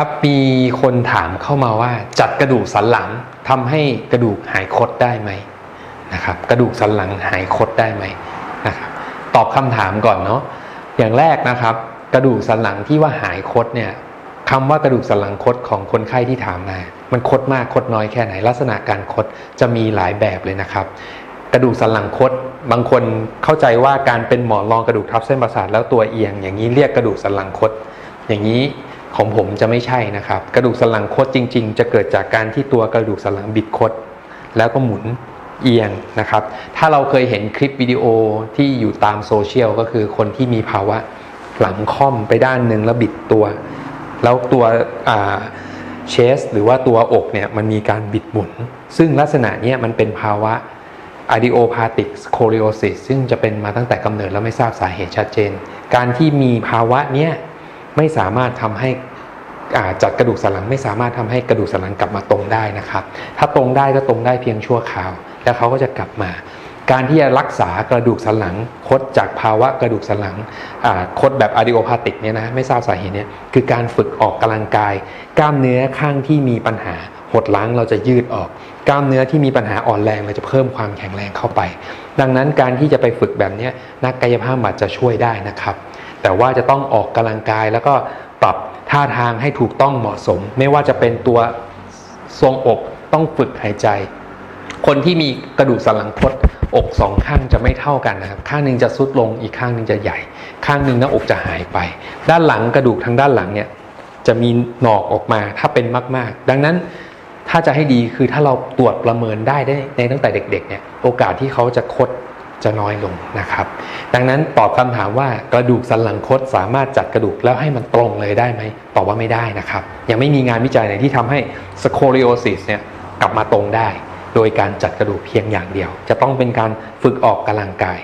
ครับ มีคนถามเข้ามาว่า จัดกระดูกสันหลังทำให้กระดูกหายคดได้ไหมนะครับ กระดูกสันหลังหายคดได้ไหมนะครับ ตอบคำถามก่อนเนาะอย่างแรกนะครับ กระดูกสันหลังที่ว่าหายคดเนี่ยคำว่ากระดูกสันหลังคดของคนไข้ที่ถามมามันคดมากคดน้อยแค่ไหน ลักษณะการคดจะมีหลายแบบเลยนะครับ กระดูกสันหลังคดบางคนเข้าใจว่าการเป็นหมอนรองกระดูกทับเส้นประสาทแล้วตัวเอียง อย่างนี้เรียกกระดูกสันหลังคดอย่างนี้ ของผมจะไม่ใช่นะครับ กระดูกสันหลังคดจริง ๆ จะเกิดจากการที่ตัวกระดูกสันหลังบิดคด แล้วก็หมุนเอียงนะครับ ถ้าเราเคยเห็นคลิปวิดีโอที่อยู่ตามโซเชียลก็คือคนที่มีภาวะหลังค่อมไปด้านหนึ่งแล้วบิดตัว แล้วตัวเชสหรือว่าตัวอกเนี่ยมันมีการบิดหมุน ซึ่งลักษณะนี้มันเป็นภาวะ idiopathic scoliosis ซึ่งจะเป็นมาตั้งแต่กำเนิดแล้วไม่ทราบสาเหตุชัดเจน การที่มีภาวะเนี้ย ไม่สามารถทำให้อ่าจัดกระดูกสันหลังไม่สามารถทำให้กระดูกสันหลังกลับมาตรงได้นะครับ ถ้าตรงได้ก็ตรงได้เพียงชั่วคราว แล้วเขาก็จะกลับมา การที่จะรักษากระดูกสันหลังคดจากภาวะกระดูกสันหลังคดแบบ idiopathic เนี่ยนะไม่ทราบสาเหตุเนี่ยคือการฝึกออกกำลังกาย กล้ามเนื้อข้างที่มีปัญหาหดล้างเราจะยืดออก กล้ามเนื้อที่มีปัญหาอ่อนแรงเราจะเพิ่มความแข็งแรงเข้าไป ดังนั้นการที่จะไปฝึกแบบนี้นักกายภาพบำบัดจะช่วยได้นะครับ แต่ว่าจะต้องออกกำลังกายแล้วก็ปรับท่าทางให้ถูกต้องเหมาะสม ไม่ว่าจะเป็นตัวทรงอกต้องฝึกหายใจ คนที่มีกระดูกสันหลังคดอกสองข้างจะไม่เท่ากันนะครับ ข้างหนึ่งจะซุดลงอีกข้างหนึ่งจะใหญ่ ข้างหนึ่งหน้าอกจะหายไป ด้านหลังกระดูกทางด้านหลังเนี่ยจะมีหนอกออกมาถ้าเป็นมาก ๆ ดังนั้นถ้าจะให้ดีคือถ้าเราตรวจประเมินได้ได้ในตั้งแต่เด็ก ๆ เนี่ยโอกาสที่เขาจะคด จะน้อยลงนะครับ ดังนั้นตอบคำถามว่ากระดูกสันหลังคดสามารถจัดกระดูกแล้วให้มันตรงเลยได้ไหมตอบว่าไม่ได้นะครับ ยังไม่มีงานวิจัยไหนที่ทำให้สโคลิโอซิสเนี่ยกลับมาตรงได้ โดยการจัดกระดูกเพียงอย่างเดียว จะต้องเป็นการฝึกออกกำลังกาย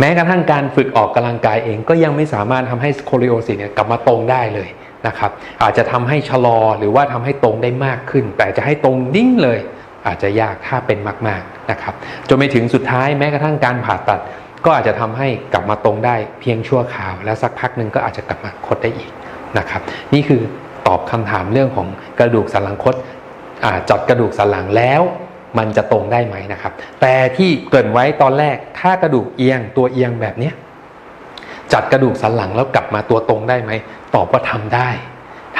แม้กระทั่งการฝึกออกกำลังกายเองก็ยังไม่สามารถทำให้สโคลิโอซิสเนี่ยกลับมาตรงได้เลยนะครับ อาจจะทำให้ชะลอหรือว่าทำให้ตรงได้มากขึ้น แต่จะให้ตรงนิ่งเลย อาจจะยากถ้าเป็นมากๆนะครับจนไปถึงสุดท้ายแม้กระทั่งการผ่าตัด ก็อาจจะทำให้กลับมาตรงได้เพียงชั่วคราว แล้วสักพักหนึ่งก็อาจจะกลับมาคดได้อีกนะครับ นี่คือตอบคำถามเรื่องของกระดูกสันหลังคดจัดกระดูกสันหลังแล้วมันจะตรงได้ไหมนะครับ แต่ที่เกริ่นไว้ตอนแรก ถ้ากระดูกเอียงตัวเอียงแบบนี้จัดกระดูกสันหลังแล้วกลับมาตัวตรงได้ไหม ตอบว่าทำได้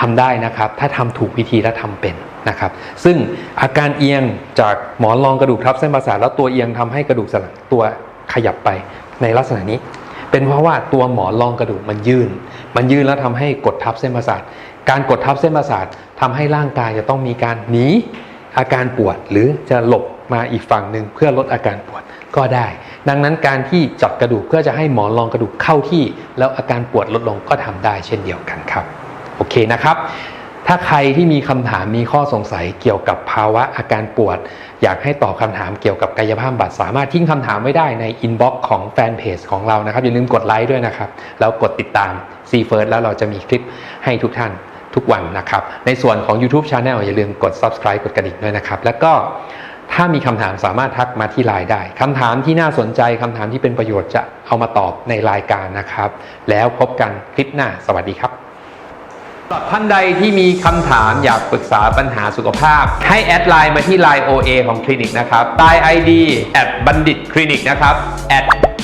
ทำได้นะครับ ถ้าทำถูกวิธีและทำเป็น นะครับ ซึ่งอาการเอียงจากหมอนรองกระดูกทับเส้นประสาทแล้วตัวเอียงทำให้กระดูกสันหลังตัวขยับไปในลักษณะนี้ เป็นเพราะว่าตัวหมอนรองกระดูกมันยื่น มันยื่นแล้วทำให้กดทับเส้นประสาท การกดทับเส้นประสาททำให้ร่างกายจะต้องมีการหนีอาการปวดหรือจะหลบมาอีกฝั่งหนึ่งเพื่อลดอาการปวดก็ได้ ดังนั้นการที่จับกระดูกเพื่อจะให้หมอนรองกระดูกเข้าที่ แล้วอาการปวดลดลงก็ทำได้เช่นเดียวกันครับ โอเคนะครับ ถ้าใครที่มีคำถามมีข้อสงสัยเกี่ยวกับภาวะอาการปวด อยากให้ตอบคำถามเกี่ยวกับกายภาพบำบัดสามารถทิ้งคำถามไว้ได้ในอินบ็อกซ์ของแฟนเพจของเรานะครับ อย่าลืมกดไลค์ด้วยนะครับ แล้วกดติดตาม c f i r s t แล้วเราจะมีคลิปให้ทุกท่านทุกวันนะครับ ในส่วนของ YouTube Channel อย่าลืมกด subscribe กดกระดิ่งด้วยนะครับ แล้วก็ถ้ามีคำถามสามารถทักมาที่ไลน์ได้คำถามที่น่าสนใจคำถามที่เป็นประโยชน์จะเอามาตอบในรายการนะครับ แล้วพบกันคลิปหน้าสวัสดีครับ สำหรับท่านใดที่มีคำถามอยากปรึกษาปัญหาสุขภาพ ให้แอดไลน์มาที่ Line OA ของคลินิกนะครับ Line ID at บัณฑิตคลินิกนะครับ at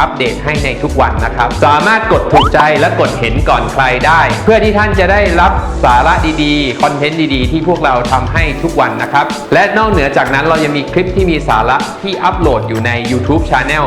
อัปเดตให้ในทุกวันนะครับ สามารถกดถูกใจและกดเห็นก่อนใครได้ เพื่อที่ท่านจะได้รับสาระดีๆ คอนเทนต์ดีๆ ที่พวกเราทำให้ทุกวันนะครับ และนอกเหนือจากนั้นเรายังมีคลิปที่มีสาระที่อัปโหลดอยู่ใน YouTube Channel